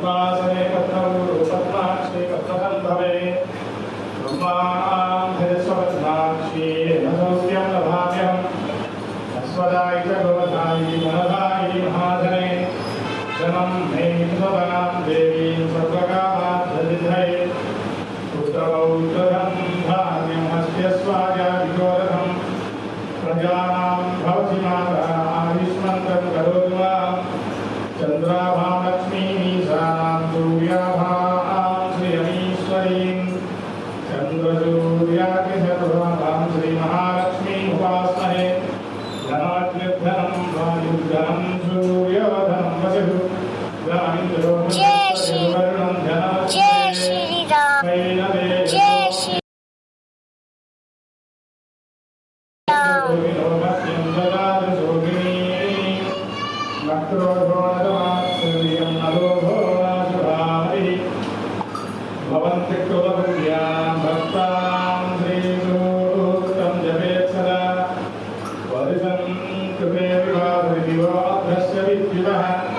पद्मासने पद्मगुरु पद्माक्षे पद्मगन्धवे ब्रह्माण्डस्वचनाक्षी नमोऽस्यं नभाभ्यं अस्वदाय च भवधायि मनधायि महाधने धनं मे हिन्दवनां देवीं सर्वकामाद्धनिधये पुत्रौ जय श्री जय श्री राम जय श्री राम भवन्ति कुलपुण्यां भक्तां श्रीसूक्तं जपेत् सदा वर्षं कृते विवाहस्य विद्युतः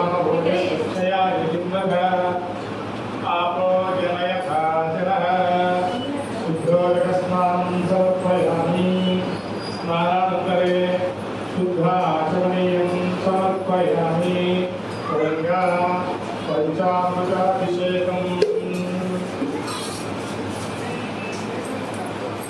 सर्वकस्मान् समर्पयामि स्नानानन्तरे शुद्धाचमनीयं समर्पयामि